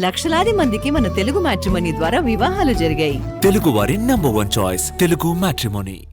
లక్షలాది మందికి మన తెలుగు మ్యాట్రిమోనీ ద్వారా వివాహాలు జరిగాయి. తెలుగు వారి number one choice Telugu matrimony.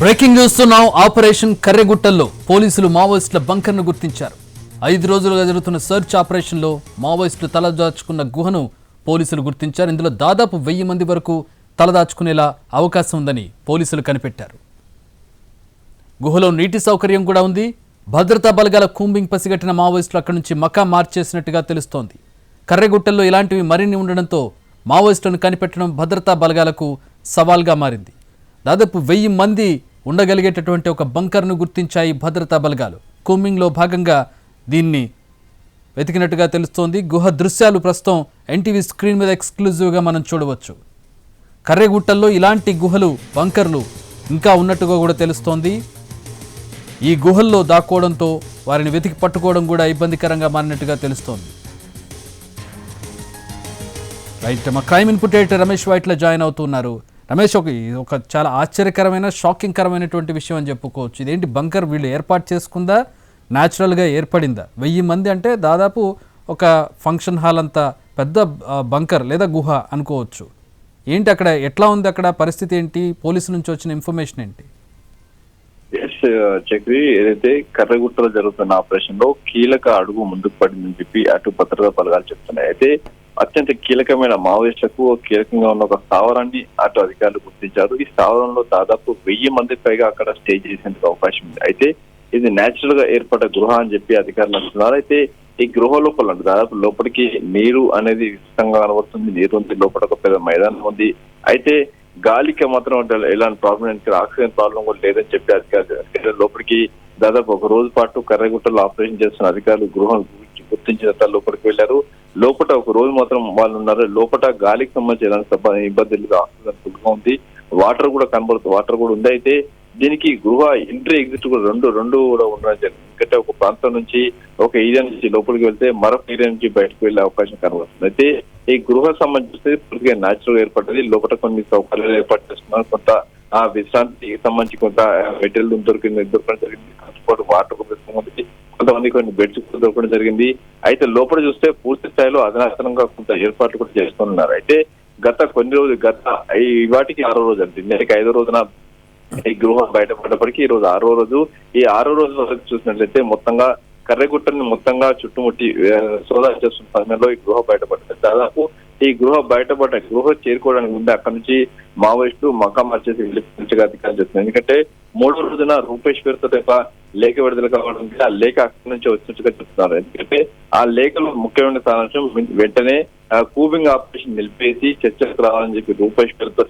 Breaking చూస్తున్నాం ఆపరేషన్ కర్రెగుట్టల్లో పోలీసులు మావోయిస్టుల బంకర్ను గుర్తించారు. ఐదు రోజులుగా జరుగుతున్న సెర్చ్ ఆపరేషన్లో మావోయిస్టులు తలదాచుకున్న గుహను పోలీసులు గుర్తించారు. ఇందులో దాదాపు వెయ్యి మంది వరకు తలదాచుకునేలా అవకాశం ఉందని పోలీసులు కనిపెట్టారు. గుహలో నీటి సౌకర్యం కూడా ఉంది. భద్రతా బలగాల కూంబింగ్ పసిగట్టిన మావోయిస్టులు అక్కడి నుంచి మకా మార్చేసినట్టుగా తెలుస్తోంది. కర్రెగుట్టల్లో ఇలాంటివి మరిన్ని ఉండడంతో మావోయిస్టులను కనిపెట్టడం భద్రతా బలగాలకు సవాల్గా మారింది. దాదాపు వెయ్యి మంది ఉండగలిగేటటువంటి ఒక బంకర్ను గుర్తించాయి భద్రతా బలగాలు. కూమింగ్లో భాగంగా దీన్ని వెతికినట్టుగా తెలుస్తోంది. గుహ దృశ్యాలు ప్రస్తుతం ఎన్టీవీ స్క్రీన్ మీద ఎక్స్క్లూజివ్గా మనం చూడవచ్చు. కర్రెగుట్టల్లో ఇలాంటి గుహలు బంకర్లు ఇంకా ఉన్నట్టుగా కూడా తెలుస్తోంది. ఈ గుహల్లో దాక్కోవడంతో వారిని వెతికి పట్టుకోవడం కూడా ఇబ్బందికరంగా మారినట్టుగా తెలుస్తోంది. రైట్ మా crime input editor Ramesh Vaitla join అవుతున్నారు. రమేష్ ఒక ఒక చాలా ఆశ్చర్యకరమైన షాకింగ్కరమైనటువంటి విషయం అని చెప్పుకోవచ్చు. ఇదేంటి బంకర్ వీళ్ళు ఏర్పాటు చేసుకుందా? న్యాచురల్గా ఏర్పడిందా? వెయ్యి మంది అంటే దాదాపు ఒక ఫంక్షన్ హాల్ అంత పెద్ద బంకర్ లేదా గుహ అనుకోవచ్చు. ఏంటి అక్కడ ఎట్లా ఉంది అక్కడ పరిస్థితి ఏంటి? పోలీసు నుంచి వచ్చిన ఇన్ఫర్మేషన్ ఏంటి? ఎస్ చక్రి ఏదైతే కర్రగుట్టలో జరుగుతున్న ఆపరేషన్లో కీలక అడుగు ముందుకు పడిందని చెప్పి అటు భద్రతా బలగాలు చెప్తున్నాయి. అయితే అత్యంత కీలకమైన మావోయిస్టులకు కీలకంగా ఉన్న ఒక స్థావరాన్ని అటు అధికారులు గుర్తించారు. ఈ స్థావరంలో దాదాపు వెయ్యి మంది పైగా అక్కడ స్టే చేసేందుకు అవకాశం ఉంది. అయితే ఇది నేచురల్గా ఏర్పడ్డ గృహ అని చెప్పి అధికారులు అంటున్నారు. అయితే ఈ గృహ లోపల దాదాపు లోపలికి నీరు అనేది విస్తృతంగా కనబడుతుంది. నీరు ఉంది లోపల ఒక పెద్ద మైదానం ఉంది. అయితే గాలికి మాత్రం ఎలాంటి ప్రాబ్లం ఇక్కడ ఆక్సిజన్ ప్రాబ్లం కూడా లేదని చెప్పి అధికారులు లోపలికి దాదాపు ఒక రోజు పాటు కర్రగుట్టలో ఆపరేషన్ చేస్తున్న అధికారులు గృహం గుర్తించిన తర్వాత లోపలికి వెళ్ళారు లోపల ఒక రోజు మాత్రం వాళ్ళు ఉన్నారు. లోపల గాలికి సంబంధించి ఎలాంటి ఇబ్బందులు ఫుల్గా ఉంది. వాటర్ కూడా కనబడుతుంది వాటర్ కూడా ఉంది. అయితే దీనికి గృహ ఎంట్రీ ఎగ్జిట్ కూడా రెండు రెండు కూడా ఉండడం జరిగింది. ఎందుకంటే ఒక ప్రాంతం నుంచి ఒక ఏరియా నుంచి లోపలికి వెళ్తే మరొక ఏరియా నుంచి బయటకు వెళ్ళే అవకాశం కనబడుతుంది. అయితే ఈ గృహ సంబంధించి పూర్తిగా న్యాచురల్ ఏర్పడ్డది. లోపల కొన్ని సౌకర్యాలు ఏర్పాటు చేస్తున్నారు. కొంత ఆ విశ్రాంతికి సంబంధించి కొంత మెటీరియల్ దొరికింది దొరకడం జరిగింది. వాటర్ కొంతమంది కొన్ని బెడ్స్ దొరకడం జరిగింది. అయితే లోపల చూస్తే పూర్తి స్థాయిలో అధునాతనంగా కొంత ఏర్పాట్లు కూడా చేస్తున్నారు. అయితే గత కొన్ని రోజులు గత ఈ వాటికి ఆరో రోజు అంటే నెలకి ఐదో రోజున ఈ గృహం బయటపడ్డప్పటికీ ఈ రోజు ఆరో రోజు. ఈ ఆరో రోజు వరకు చూసినట్లయితే మొత్తంగా కర్రెగుట్టని మొత్తంగా చుట్టుముట్టి సోదా చేస్తున్న సమయంలో ఈ గృహ బయటపడ్డది. దాదాపు ఈ గృహ బయటపడ్డ గృహ చేరుకోవడానికి ముందు అక్కడ నుంచి మావోయిస్టు మకా మార్చేసి వెళ్ళిపించగా అధికారులు చెప్తున్నారు ఎందుకంటే మూడో రోజున రూపేష్ పేరుతో ఒక లేఖ విడుదల కావడానికి ఆ లేఖ అక్కడి నుంచి వచ్చినట్టుగా చెప్తున్నారు. ఎందుకంటే ఆ లేఖలో ముఖ్యమైన సారాంశం వెంటనే కూబింగ్ ఆపరేషన్ నిలిపేసి చర్చలకు రావాలని చెప్పి రూపేష్ పేరుతో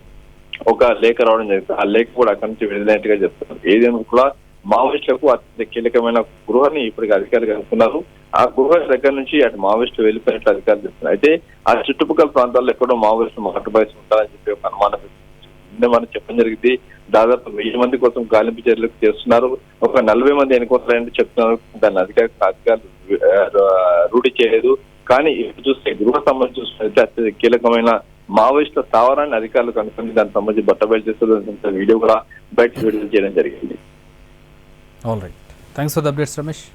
ఒక లేఖ రావడం జరిగింది. ఆ లేఖ కూడా అక్కడి నుంచి విడుదలైనట్టుగా చెప్తున్నారు. ఏదైనా కూడా మావోయిస్టులకు అత్యంత కీలకమైన గృహాన్ని ఇప్పటికి అధికారులు కనుక్కున్నారు. ఆ గృహ దగ్గర నుంచి అటు మావోయిస్టులు వెళ్ళిపోయినట్లు అధికారులు చెప్తున్నారు. అయితే ఆ చుట్టుపక్కల ప్రాంతాల్లో ఎక్కడో మావోయిస్టులు మాటబాయిస్ ఉంటారని చెప్పి ఒక అనుమానం నిన్న మనం చెప్పడం జరిగింది. దాదాపు వెయ్యి మంది కోసం గాలింపు చర్యలు చేస్తున్నారు. ఒక నలభై మంది ఎన్నికోతారని చెప్తున్నారు. దాన్ని అధికార అధికారులు రూఢి చేయలేదు. కానీ ఇప్పుడు చూస్తే గృహ సంబంధించి చూస్తే అత్యంత కీలకమైన మావోయిస్టుల స్థావరాన్ని అధికారులు కనుక్కొని దానికి సంబంధించి బట్టబయలు చేస్తున్న వీడియో కూడా బయట విడుదల చేయడం జరిగింది. All right. Thanks for the updates, Ramesh.